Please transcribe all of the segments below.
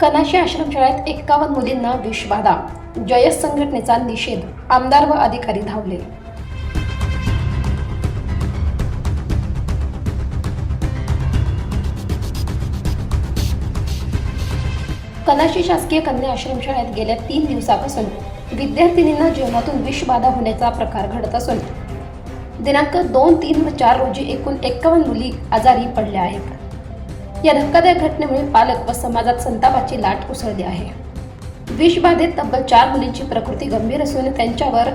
कनाशी आश्रमशाळेत एक्कावन्न मुलींना विषबाधा जयस संघटनेचा निषेध आमदार व अधिकारी धावले. कनाशी शासकीय कन्या आश्रमशाळेत गेल्या तीन दिवसापासून विद्यार्थिनींना जेवणातून विषबाधा होण्याचा प्रकार घडत असून दिनांक दोन तीन व चार रोजी एकूण एक्कावन्न मुली आजारी पडल्या आहेत. या धक्कादायक घटनेमुळे पालक व समाजात संतापाची लाट उसळली आहे. विषबाधेत तब्बल चार मुलींची प्रकृती गंभीर असून त्यांच्यावर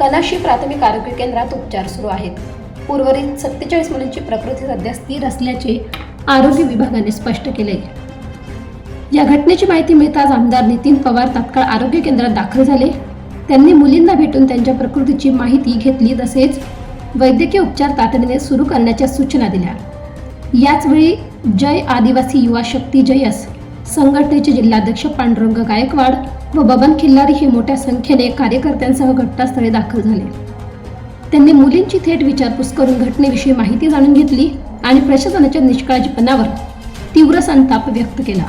कनाशी प्राथमिक आरोग्य केंद्रात उपचार सुरू आहेत. उर्वरित सत्तेचाळीस मुलींची प्रकृती सध्या स्थिर असल्याचे आरोग्य विभागाने स्पष्ट केले. या घटनेची माहिती मिळताच आमदार नितीन पवार तात्काळ आरोग्य केंद्रात दाखल झाले. त्यांनी मुलींना भेटून त्यांच्या प्रकृतीची माहिती घेतली तसेच वैद्यकीय उपचार तातडीने सुरू करण्याच्या सूचना दिल्या. याचवेळी जय आदिवासी युवा शक्ती जयस. संघटनेचे जिल्हाध्यक्ष पांडुरंग गायकवाड व बबन खिल्लारी हे मोठ्या संख्येने कार्यकर्त्यांसह घटनास्थळी दाखल झाले. त्यांनी मुलींची थेट विचारपूस करून घटनेविषयी माहिती जाणून घेतली आणि प्रशासनाच्या निष्काळजीपणावर तीव्र संताप व्यक्त केला.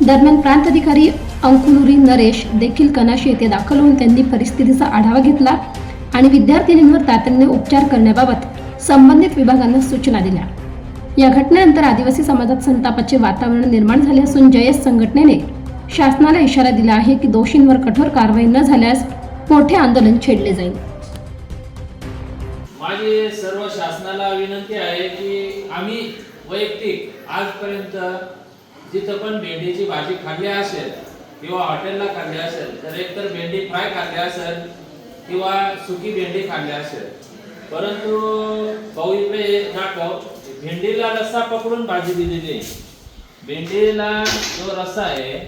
दरम्यान प्रांत अधिकारी अंकुलुरी नरेश देखील कनाशी येथे दाखल होऊन त्यांनी परिस्थितीचा आढावा घेतला आणि विद्यार्थिनींवर तातडीने उपचार करण्याबाबत संबंधित विभागांना सूचना दिल्या. या घटनेनंतर आदिवासी समाजात संतापाचे वातावरण निर्माण झाले असून जयस संघटनेने शासनाला इशारा दिला आहे की दोषींवर कठोर कारवाई न झाल्यास मोठे आंदोलन छेडले जाईल. माझी सर्व शासनाला विनंती आहे की आम्ही वैयक्तिक आजपर्यंत जिथं पण भेंडीची भाजी खाल्ली असेल किंवा हॉटेलला खाल्ली असेल तर एकतर भेंडी फ्राय खाल्ली असेल किंवा सुकी भेंडी खाल्ली असेल परंतु भाऊ इकडे दाखव भेंडीला रस्सा पकडून भाजी दिलेली भेंडीला जो रस्सा आहे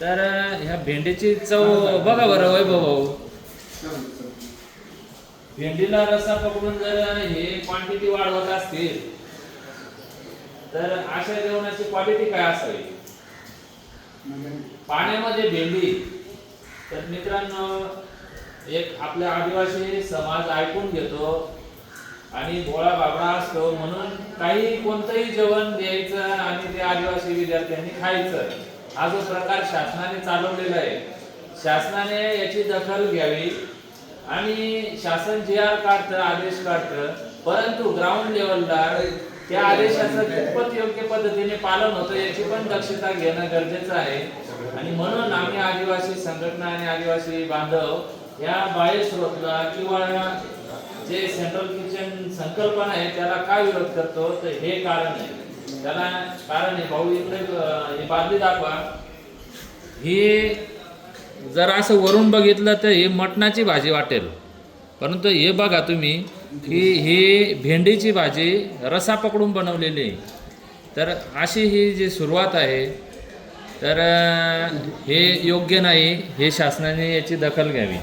तर ह्या भेंडीची चव बघा बरं वैभव भाऊ. भेंडीला रस्सा पकडून जर हे क्वांटिटी वाढवत असतील तर अशा जेवणाची क्वालिटी काय असावी? पाण्यामध्ये भेंडी. तर मित्रांनो एक आपल्या आदिवासी समाज ऐकून घेतो. आणि भोळा बाबडा असतो म्हणून काही कोणतंही जेवण द्यायचं आणि ते आदिवासी विद्यार्थ्यांनी खायचं. हा जो प्रकार शासनाने चालवलेला आहे. शासनाने याची दखल घ्यावी आणि शासन जे आर काढतं आदेश काढतं परंतु ग्राउंड लेवलला त्या आदेशाचं कितपत योग्य पद्धतीने पालन होतं याची पण दक्षता घेणं गरजेचं आहे. आणि म्हणून आम्ही आदिवासी संघटना आणि आदिवासी बांधव या बाह्य स्रोतला किंवा जे सेंट्रल किचन संकल्पना आहे त्याला का विरोध करतो तर हे कारण आहे. त्याला कारण आहे भाऊ इकडे ही बादली दाखवा. ही जर असं वरून बघितलं तर ही मटणाची भाजी वाटेल. परंतु हे बघा तुम्ही की ही भेंडीची भाजी रसा पकडून बनवलेली आहे. तर अशी ही जी सुरुवात आहे तर हे योग्य नाही हे शासनाने याची दखल घ्यावी.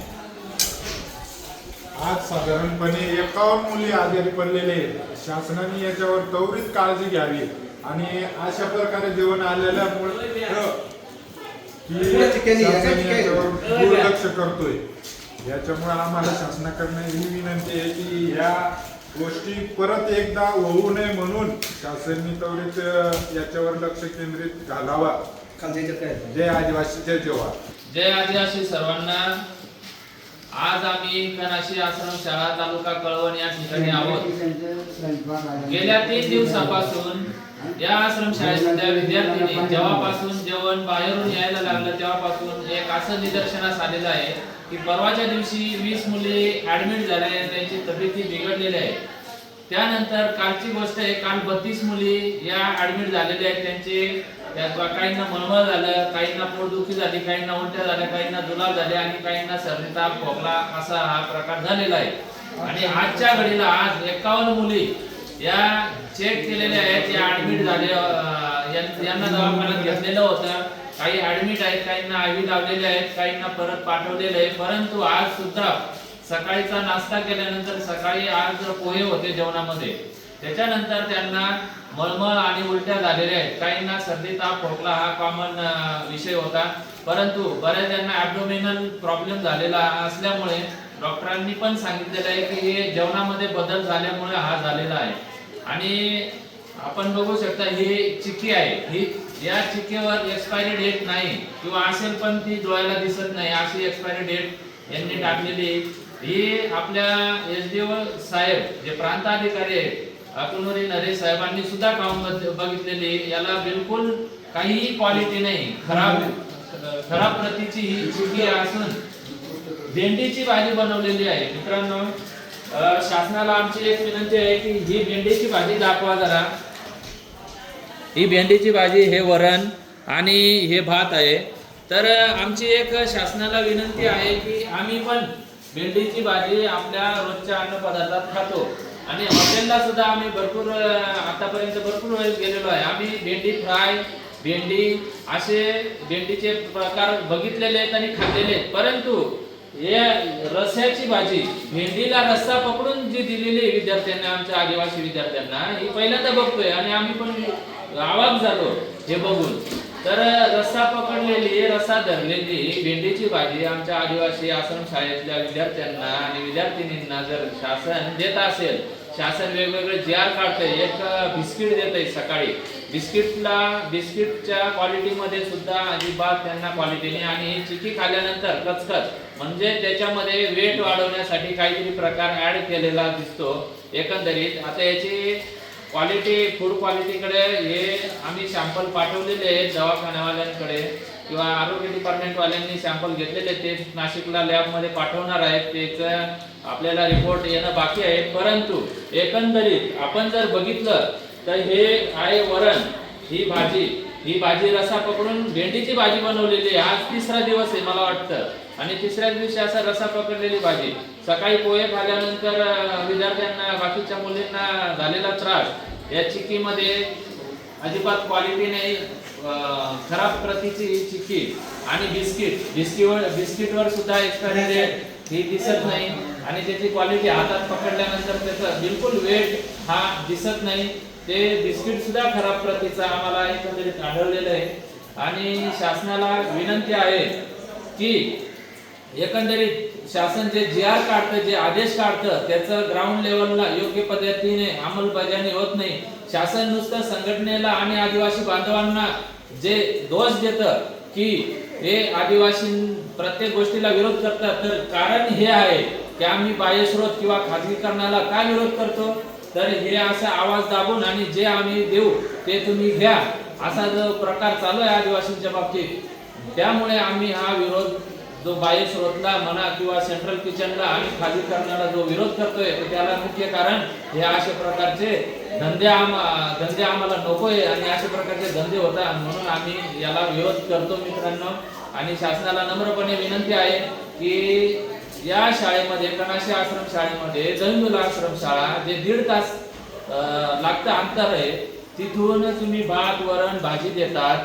आज साधारणपणे एकावन्न मुली आजारी पडलेले. शासनाने याच्यावर त्वरित काळजी घ्यावी. आणि अशा प्रकारे जेवण आलेल्यामुळे की शासन याच्यावर दुर्लक्ष करतोय. याच्यामुळे आम्हाला शासनाकडनं ही विनंती आहे की ह्या गोष्टी परत एकदा होऊ नये म्हणून शासनाने त्वरित याच्यावर लक्ष केंद्रित घालावा. जय आदिवासी जय जवाहर जय आदिवासी सर्वांना. आज आम्ही कनाशी आश्रम शाळा तालुका कळवण या ठिकाणी आहोत. गेल्या तीन दिवसापासून या आश्रमशाळेतल्या विद्यार्थ्यांनी जेव्हापासून जेवण बाहेरून यायला लागलं तेव्हापासून एक असं निदर्शनास आलेलं आहे की परवाच्या दिवशी वीस मुले ऍडमिट झाले आहेत त्यांची तब्येती बिघडलेली आहे. त्यानंतर कालची गोष्ट आहे काल बत्तीस मुली या ऍडमिट झालेल्या आहेत त्यांचे. काहींना मळमळ झालं काहींना पोटदुखी झाली काहींना उलट्या झाल्या काहींना जुलाब झाले आणि काहींना सर्दी ताप खोकला असा हा प्रकार झालेला आहे. आणि आजच्या घडीला आज एकावन्न मुली या चेक केलेल्या आहेत या ऍडमिट झाले यांना दवाखान्यात घेतलेलं होतं. काही ऍडमिट आहेत काहींना आयव्ही लावलेले आहेत काहींना परत पाठवलेले आहे. परंतु आज सुद्धा सकाळीचा नाश्ता केल्यानंतर सकाळी आज जर पोहे होते जेवणामध्ये. त्याच्यानंतर त्यांना मळमळ आणि उलट्या झालेल्या आहेत. काहींना सर्दी ताप खोकला हा कॉमन विषय होता. परंतु बऱ्याच ॲबडोमिनल प्रॉब्लेम झालेला असल्यामुळे डॉक्टरांनी पण सांगितलेलं आहे की हे जेवणामध्ये बदल झाल्यामुळे हा झालेला आहे. आणि आपण बघू शकता ही चिक्की आहे. ही या चिक्कीवर एक्सपायरी डेट नाही. किंवा असेल पण ती डोळ्याला दिसत नाही. अशी एक्सपायरी डेट यांनी टाकलेली आहे. ही आपल्या एस डी ओ साहेब जे प्रांत अधिकारी आहेत अकुनुरी नरेश साहेबांनी सुद्धा काम बघितलेली याला बिलकुल काहीही क्वालिटी नाही. खराब खराब प्रतीची ही चुकी असून भेंडीची भाजी बनवलेली आहे. मित्रांनो शासनाला आमची एक विनंती आहे की ही भेंडीची भाजी दाखवा जरा. ही भेंडीची भाजी हे वरण आणि हे भात आहे. तर आमची एक शासनाला विनंती आहे की आम्ही पण भेंडीची भाजी आपल्या रोजच्या अन्नपदार्थात खातो. आणि हॉटेलला सुद्धा आम्ही भरपूर आतापर्यंत भरपूर वेळेस गेलेलो आहे. आम्ही भेंडी फ्राय भेंडी असे भेंडीचे प्रकार बघितलेले आहेत आणि खाल्लेले आहेत. परंतु हे रस्याची भाजी भेंडीला रस्सा पकडून जी दिलेली विद्यार्थ्यांना आमच्या आदिवासी विद्यार्थ्यांना ही पहिल्यांदा बघतोय. आणि आम्ही पण आवाज झालो हे बघून. तर रस्सा पकडलेली रसा धरलेली भेंडीची भाजी आमच्या आदिवासी आश्रम शाळेतल्या विद्यार्थ्यांना आणि विद्यार्थिनींना जर शासन देत असेल शासन वेगवेगळे जे आर काढतंय एक बिस्किट देतंय सकाळी. बिस्किटला बिस्किटच्या क्वालिटीमध्ये सुद्धा अजिबात त्यांना क्वालिटीने आणि चिकी खाल्ल्यानंतर कचकच. म्हणजे त्याच्यामध्ये वेट वाढवण्यासाठी काहीतरी प्रकार ऍड केलेला दिसतो. एकंदरीत आता याची क्वालिटी फूड क्वालिटीकडे हे आम्ही सॅम्पल पाठवलेले आहेत दवाखान्यावाल्यांकडे किंवा आरोग्य डिपार्टमेंटवाल्यांनी सॅम्पल घेतलेले ते नाशिकला लॅबमध्ये पाठवणार आहेत. त्याचं आपल्याला रिपोर्ट येणं बाकी आहे. परंतु एकंदरीत आपण जर बघितलं तर हे आहे वरण ही भाजी. ही भाजी रसा पकडून भेंडीची भाजी बनवलेली आहे. आज तिसरा दिवस आहे मला वाटतं. आणि तिसऱ्या दिवशी असा रसा पकडलेली भाजी. सकाळी पोहे खाल्यानंतर विद्यार्थ्यांना बाकीच्या मुलींना झालेला त्रास. या चिकीमध्ये अजिबात क्वालिटी नाही खराब प्रतीची ही चिक्की आणि बिस्किट. बिस्किटवर बिस्किटवर सुद्धा एक्सपायरी डेट ही दिसत नाही. आणि त्याची क्वालिटी हातात पकडल्यानंतर त्याचं बिलकुल वेट हा दिसत नाही. ते बिस्किट सुद्धा खराब प्रतीचा आम्हाला एकंदरीत आढळलेलं आहे. आणि शासनाला विनंती आहे की एकंदरीत शासन जे जी आर काढतं जे आदेश काढतं त्याचं ग्राउंड लेवलला योग्य पद्धतीने अंमलबजावणी होत नाही. शासन नुसतं संघटनेला आणि आदिवासी बांधवांना जे दोष देतं की हे आदिवासी प्रत्येक गोष्टीला विरोध करतात तर कारण हे आहे की आम्ही बाह्यस्रोत किंवा खाजगीकरणाला का विरोध करतो? तर हे असा आवाज दाबून आणि जे आम्ही देऊ ते तुम्ही घ्या. असा जो प्रकार चालू आहे आदिवासींच्या बाबतीत त्यामुळे आम्ही हा विरोध जो बाह्य स्रोतला म्हणा किंवा सेंट्रल किचनला आणि खाजगीकरणाला जो विरोध करतोय तर त्याला मुख्य कारण हे अशा प्रकारचे धंदे आम धंदे आम्हाला नकोय आणि अशा प्रकारचे धंदे होता म्हणून आम्ही याला विरोध करतो मित्रांनो. आणि शासनाला नम्रपणे विनंती आहे की या शाळेमध्ये कणाशी आश्रम शाळेमध्ये दैनदुला आश्रम शाळा जे दीड तास लागतं अंतर आहे तिथून तुम्ही भात वरण भाजी देतात.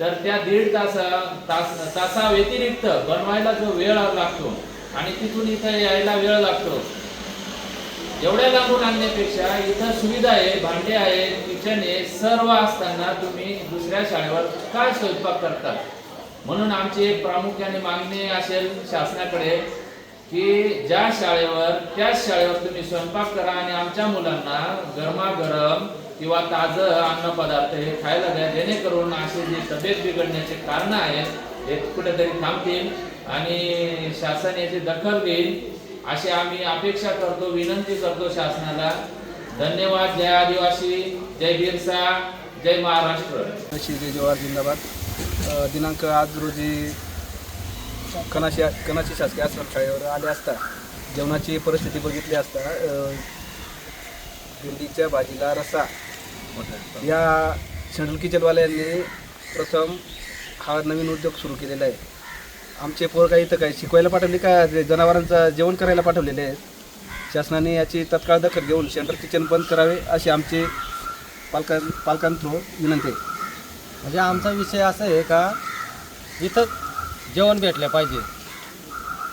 तर त्या दीड तासा तास तासा व्यतिरिक्त बनवायला जो वेळ लागतो आणि तिथून इथं यायला वेळ लागतो. एवढ्या लांबून आणण्यापेक्षा इथं सुविधा आहे भांडे आहे किचन आहे सर्व असताना तुम्ही दुसऱ्या शाळेवर काय स्वयंपाक करतात म्हणून आमची एक प्रामुख्याने मागणी असेल शासनाकडे की ज्या शाळेवर त्याच शाळेवर तुम्ही स्वयंपाक करा आणि आमच्या मुलांना गरमागरम किंवा ताजं अन्न पदार्थ हे खायला द्या जेणेकरून असे जे तब्येत बिघडण्याचे कारण आहेत हे कुठेतरी थांबतील आणि शासन याची दखल घेईल. अशी आम्ही अपेक्षा करतो विनंती करतो शासनाला. धन्यवाद जय आदिवासी जय बिरसा जय महाराष्ट्र. जय जवाहर जिंदाबाद. दिनांक आज रोजी कनाशी कनाशी शासकीय आश्रम शाळेवर आले असता जेवणाची परिस्थिती बघितली असता भेंडीच्या भाजीला रसा या शेड्यूल किचनवाल्यांनी प्रथम हा नवीन उद्योग सुरू केलेला आहे. आमचे पोर काही इथं काय शिकवायला पाठवले का? जे जनावरांचं जेवण करायला पाठवलेले आहेत. शासनाने याची तत्काळ दखल घेऊन सेंटर किचन बंद करावे अशी आमची पालकां पालकांथ्रू विनंती आहे. म्हणजे आमचा विषय असा आहे का इथं जेवण भेटलं पाहिजे.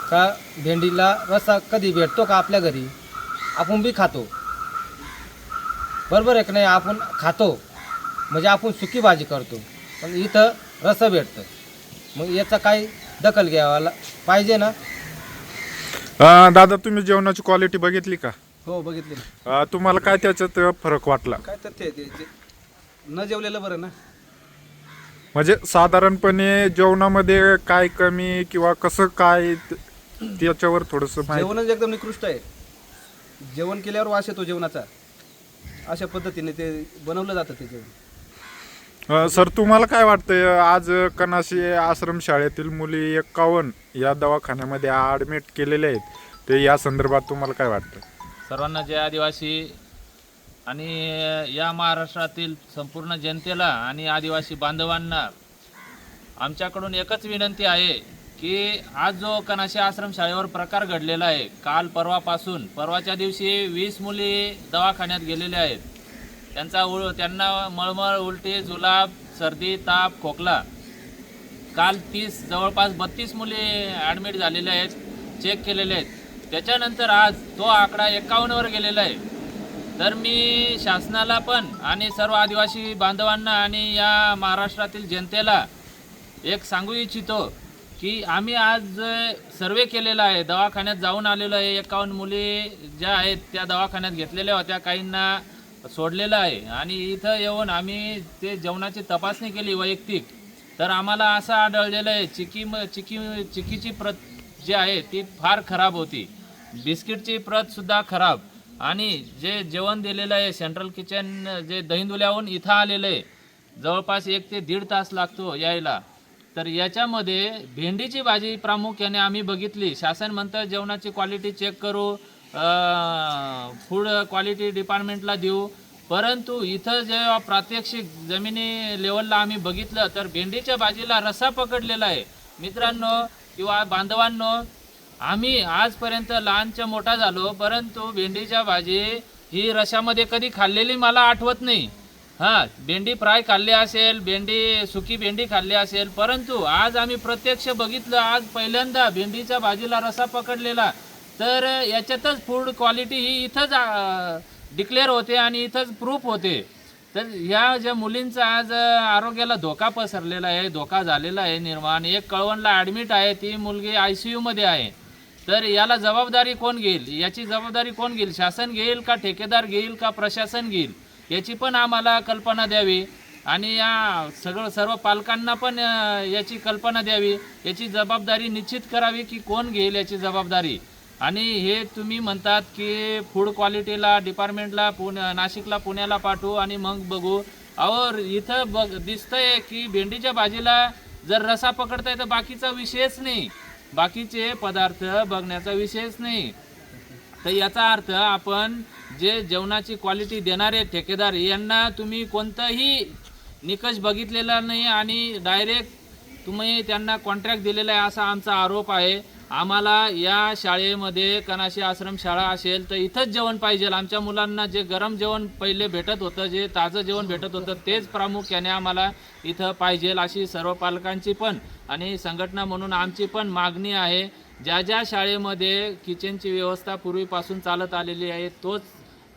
का भेंडीला रस्सा कधी भेटतो का आपल्या घरी? आपण बी खातो. बरोबर आहे का नाही? आपण खातो. म्हणजे आपण सुकी भाजी करतो. पण इथं रस्सा भेटतं मग याचा काही दखल घ्यावा ला- पाहिजे ना? अं, दादा तुम्ही जेवणाची क्वालिटी बघितली का? हो बघितले ना. अं, तुम्हाला काय त्याच्यात फरक वाटला? काय तथ्य आहे ते जे न जेवलेलं बरं ना. म्हणजे साधारणपणे जेवणामध्ये काय कमी किंवा कसं काय त- त्याच्यावर थोडस माहिती जेवणच एकदम निकृष्ट आहे. जेवण केल्यावर वास येतो जेवणाचा. अशा पद्धतीने ते बनवलं जातं ते जेवण अ, सर तुम्हाला काय वाटतंय? आज कनाशी आश्रम शाळेतील मुली एक्कावन्न या दवाखान्यामध्ये ऍडमिट केलेले आहेत. ते या संदर्भात तुम्हाला काय वाटतं? सर्वांना जय आदिवासी. आणि या महाराष्ट्रातील संपूर्ण जनतेला आणि आदिवासी बांधवांना आमच्याकडून एकच विनंती आहे की आज जो कनाशी आश्रमशाळेवर प्रकार घडलेला आहे काल परवापासून परवाच्या दिवशी वीस मुली दवाखान्यात गेलेल्या आहेत. त्यांचा उळ त्यांना मळमळ उलटी जुलाब सर्दी ताप खोकला. काल तीस जवळपास बत्तीस मुली ॲडमिट झालेल्या आहेत चेक केलेले आहेत. त्याच्यानंतर आज तो आकडा एकावन्नवर गेलेला आहे. तर मी शासनाला पण आणि सर्व आदिवासी बांधवांना आणि या महाराष्ट्रातील जनतेला एक सांगू इच्छितो की आम्ही आज सर्वे केलेला आहे दवाखान्यात जाऊन आलेलो आहे एकावन्न मुली ज्या आहेत त्या दवाखान्यात घेतलेल्या होत्या काहींना सोडलेलं आहे. आणि इथं येऊन आम्ही ते जेवणाची तपासणी केली वैयक्तिक. तर आम्हाला असं आढळलेलं आहे चिकी म चिकी चिकीची प्रत जी आहे ती फार खराब होती. बिस्किटची प्रतसुद्धा खराब. आणि जे जेवण दिलेलं आहे सेंट्रल किचन जे दहिंदुल्याहून इथं आलेलं आहे जवळपास एक ते दीड तास लागतो यायला. तर याच्यामध्ये भेंडीची भाजी प्रामुख्याने आम्ही बघितली. शासन म्हणतं जेवणाची क्वालिटी चेक करू फूड क्वालिटी डिपार्टमेंटला देऊ. परंतु इथं जेव्हा प्रात्यक्षिक जमिनी लेवलला आम्ही बघितलं तर भेंडीच्या भाजीला रसा पकडलेला आहे. मित्रांनो किंवा बांधवांनो आम्ही आजपर्यंत लहानच्या मोठा झालो परंतु भेंडीच्या भाजी ही रशामध्ये कधी खाल्लेली मला आठवत नाही. हां भेंडी फ्राय खाल्ली असेल भेंडी सुकी भेंडी खाल्ली असेल परंतु आज आम्ही प्रत्यक्ष बघितलं आज पहिल्यांदा भेंडीच्या भाजीला रसा पकडलेला. तर याच्यातच फूड क्वालिटी ही इथंच डिक्लेअर होते आणि इथंच प्रूफ होते. तर ह्या ज्या मुलींचा आज आरोग्याला धोका पसरलेला आहे धोका झालेला आहे निर्माण. एक कळवणला ॲडमिट आहे ती मुलगी आय सी यूमध्ये आहे. तर याला जबाबदारी कोण घेईल? याची जबाबदारी कोण घेईल? शासन घेईल का ठेकेदार घेईल का प्रशासन घेईल? याची पण आम्हाला कल्पना द्यावी. आणि या सगळं सर्व पालकांना पण याची कल्पना द्यावी. याची जबाबदारी निश्चित करावी की कोण घेईल याची जबाबदारी. आणि हे तुम्ही म्हणतात की फूड क्वालिटीला डिपार्टमेंटला पुण्या नाशिकला पुण्याला पाठवू आणि मग बघू. और इथं बघ दिसतंय की भेंडीच्या भाजीला जर रसा पकडताय तर बाकीचा विषयच नाही. बाकीचे पदार्थ बघण्याचा विषयच नाही. तर याचा अर्थ आपण जे जेवणाची क्वालिटी देणारे ठेकेदार यांना तुम्ही कोणताही निकष बघितलेला नाही आणि डायरेक्ट तुम्ही त्यांना कॉन्ट्रॅक्ट दिलेला आहे असा आमचा आरोप आहे. आम्हाला या शाळेमध्ये कनाशी आश्रम शाळा असेल तर इथंच जेवण पाहिजे. आमच्या मुलांना जे गरम जेवण पहिले भेटत होतं जे ताजं जेवण भेटत होतं तेच प्रामुख्याने आम्हाला इथं पाहिजे अशी सर्व पालकांची पण आणि संघटना म्हणून आमची पण मागणी आहे. ज्या ज्या शाळेमध्ये किचनची व्यवस्था पूर्वीपासून चालत आलेली आहे तोच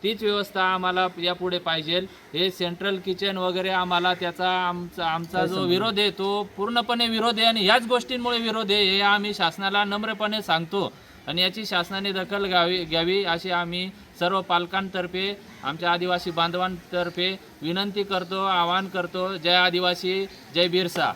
तीच व्यवस्था आम्हाला यापुढे पाहिजे. हे सेंट्रल किचन वगैरे आम्हाला त्याचा आमचा आमचा जो विरोध आहे तो पूर्णपणे विरोध आहे आणि ह्याच गोष्टींमुळे विरोध आहे हे आम्ही शासनाला नम्रपणे सांगतो. आणि याची शासनाने दखल घ्यावी घ्यावी अशी आम्ही सर्व पालकांतर्फे आमच्या आदिवासी बांधवांतर्फे विनंती करतो आवाहन करतो. जय आदिवासी जय बिरसा.